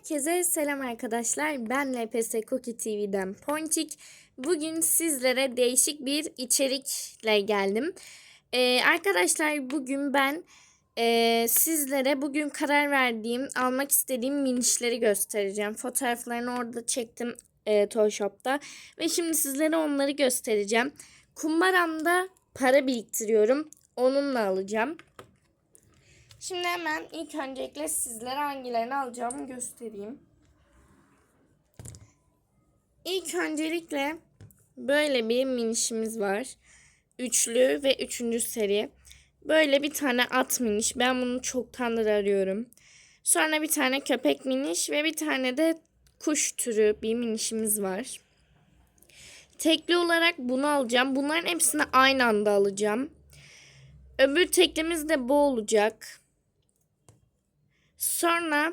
Herkese selam arkadaşlar. Ben LPS Cookie TV'den Ponçik. Bugün sizlere değişik bir içerikle geldim. Ee, arkadaşlar bugün ben e, sizlere bugün karar verdiğim, almak istediğim minişleri göstereceğim. Fotoğraflarını orada çektim e, Toy. Ve şimdi sizlere onları göstereceğim. Kumbaramda para biriktiriyorum. Onunla alacağım. Şimdi hemen ilk öncelikle sizlere hangilerini alacağımı göstereyim. İlk öncelikle böyle bir minişimiz var. Üçlü ve üçüncü seri. Böyle bir tane at miniş. Ben bunu çoktandır arıyorum. Sonra bir tane köpek miniş ve bir tane de kuş türü bir minişimiz var. Tekli olarak bunu alacağım. Bunların hepsini aynı anda alacağım. Öbür teklimiz de bu olacak. Sonra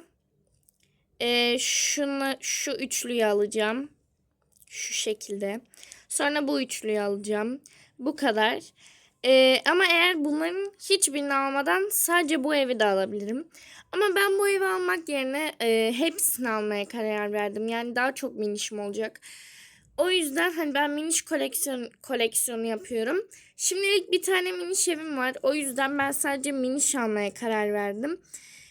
e, şunu şu üçlüyü alacağım. Şu şekilde. Sonra bu üçlüyü alacağım. Bu kadar. E, ama eğer bunların hiçbirini almadan sadece bu evi de alabilirim. Ama ben bu evi almak yerine e, hepsini almaya karar verdim. Yani daha çok minişim olacak. O yüzden hani ben miniş koleksiyon koleksiyonu yapıyorum. Şimdilik bir tane miniş evim var. O yüzden ben sadece miniş almaya karar verdim.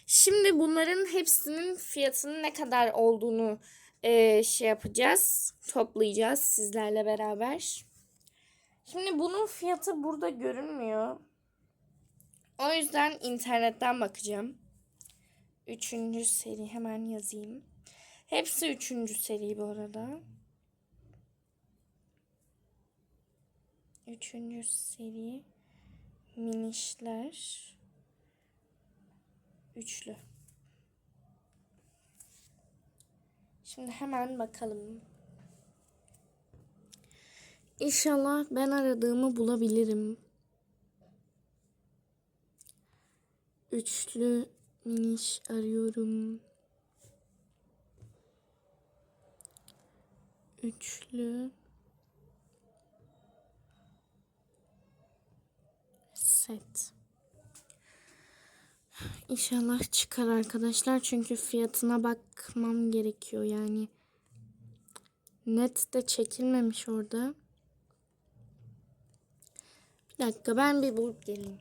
Şimdi bunların hepsinin fiyatının ne kadar olduğunu e, şey yapacağız. Toplayacağız sizlerle beraber. Şimdi bunun fiyatı burada görünmüyor. O yüzden internetten bakacağım. Üçüncü seri hemen yazayım. Hepsi üçüncü seri bu arada. Üçüncü seri minişler. Üçlü. Şimdi hemen bakalım. İnşallah ben aradığımı bulabilirim. Üçlü miniş arıyorum. Üçlü set. İnşallah çıkar arkadaşlar. Çünkü fiyatına bakmam gerekiyor yani. Net de çekilmemiş orada. Bir dakika ben bir bulup geleyim.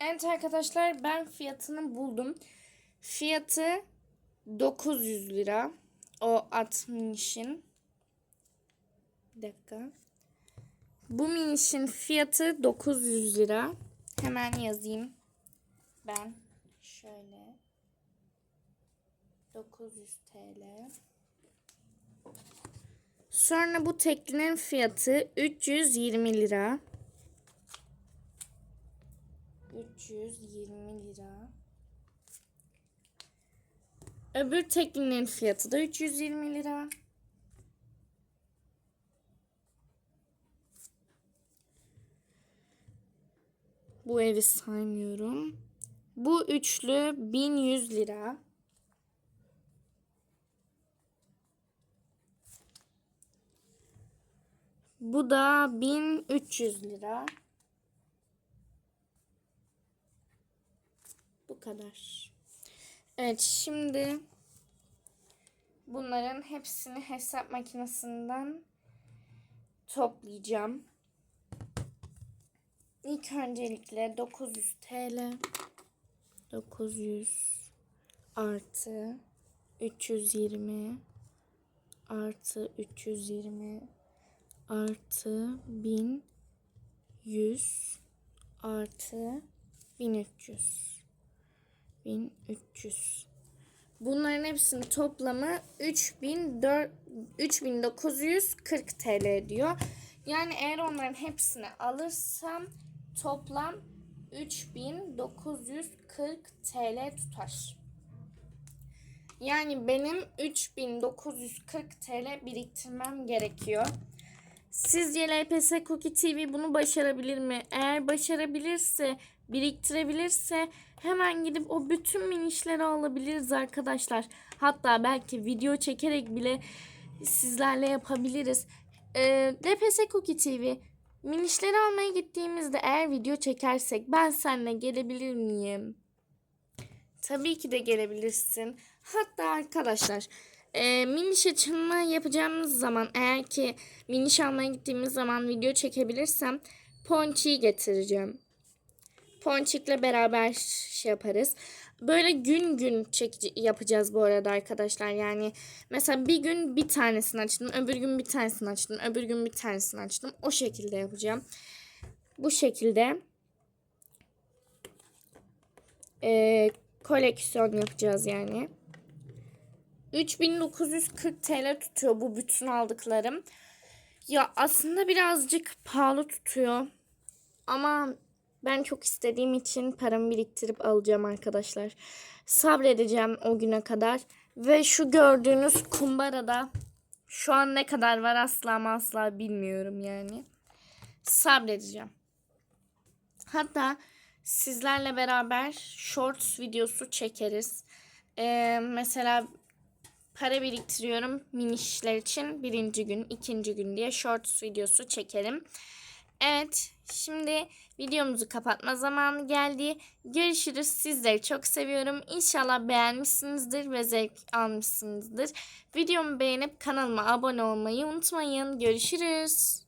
Evet arkadaşlar ben fiyatını buldum. Fiyatı 900 lira. O at. Bir dakika. Bu minişin fiyatı 900 lira. Hemen yazayım. Ben şöyle 900 TL. Sonra bu teklinin fiyatı 320 lira. 320 lira. Öbür teklinin fiyatı da 320 lira. Bu evi saymıyorum. Bu üçlü 1100 lira. Bu da 1300 lira. Bu kadar. Evet şimdi bunların hepsini hesap makinesinden toplayacağım. İlk öncelikle 900 TL 900 artı 320 artı 320 artı 1100 artı 1300 1300 Bunların hepsinin toplamı 3400 3940 TL diyor. Yani eğer onların hepsini alırsam toplam 3940 TL tutar. Yani benim 3940 TL biriktirmem gerekiyor. Sizce LPS Cookie TV bunu başarabilir mi? Eğer başarabilirse, biriktirebilirse hemen gidip o bütün minişleri alabiliriz arkadaşlar. Hatta belki video çekerek bile sizlerle yapabiliriz. Ee, LPS Cookie TV Minişleri almaya gittiğimizde eğer video çekersek ben seninle gelebilir miyim? Tabii ki de gelebilirsin. Hatta arkadaşlar e, miniş açılma yapacağımız zaman eğer ki miniş almaya gittiğimiz zaman video çekebilirsem Ponçi'yi getireceğim. Ponçik'le beraber şey yaparız. Böyle gün gün çek yapacağız bu arada arkadaşlar. Yani mesela bir gün bir tanesini açtım, öbür gün bir tanesini açtım, öbür gün bir tanesini açtım. O şekilde yapacağım. Bu şekilde eee, koleksiyon yapacağız yani. 3940 TL tutuyor bu bütün aldıklarım. Ya aslında birazcık pahalı tutuyor. Ama ben çok istediğim için paramı biriktirip alacağım arkadaşlar. Sabredeceğim o güne kadar. Ve şu gördüğünüz kumbarada şu an ne kadar var asla asla bilmiyorum yani. Sabredeceğim. Hatta sizlerle beraber shorts videosu çekeriz. Ee, mesela para biriktiriyorum minişler için birinci gün, ikinci gün diye shorts videosu çekerim. Evet, şimdi videomuzu kapatma zamanı geldi. Görüşürüz. Sizleri çok seviyorum. İnşallah beğenmişsinizdir ve zevk almışsınızdır. Videomu beğenip kanalıma abone olmayı unutmayın. Görüşürüz.